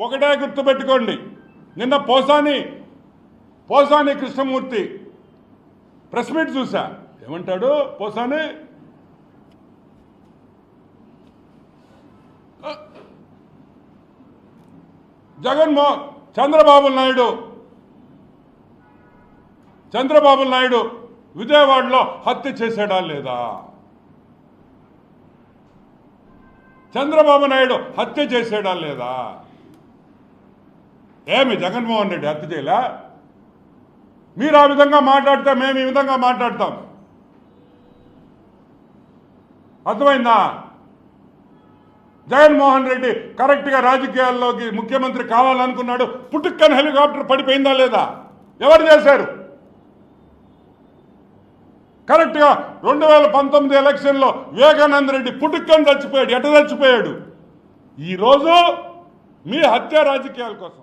ఒకటే గుర్తుపెట్టుకోండి. నిన్న పోసాని పోసాని కృష్ణమూర్తి ప్రెస్ మీట్ చూసా. ఏమంటాడు పోసాని? జగన్మోహన్ చంద్రబాబు నాయుడు. చంద్రబాబు నాయుడు విజయవాడలో హత్య చేశాడా లేదా? చంద్రబాబు నాయుడు హత్య చేశాడా లేదా? ఏమి జగన్మోహన్ రెడ్డి హత్య చేయలే? మీరు ఆ విధంగా మాట్లాడితే మేము ఈ విధంగా మాట్లాడతాం. అర్థమైందా? జగన్మోహన్ రెడ్డి కరెక్ట్గా రాజకీయాల్లోకి ముఖ్యమంత్రి కావాలనుకున్నాడు. పుట్టుక్కని హెలికాప్టర్ పడిపోయిందా లేదా? ఎవరు చేశారు? కరెక్ట్గా రెండు వేల పంతొమ్మిది ఎలక్షన్లో వివేకానంద రెడ్డి పుట్టుక్కని చచ్చిపోయాడు. ఎట చచ్చిపోయాడు? ఈరోజు మీ హత్య రాజకీయాల కోసం.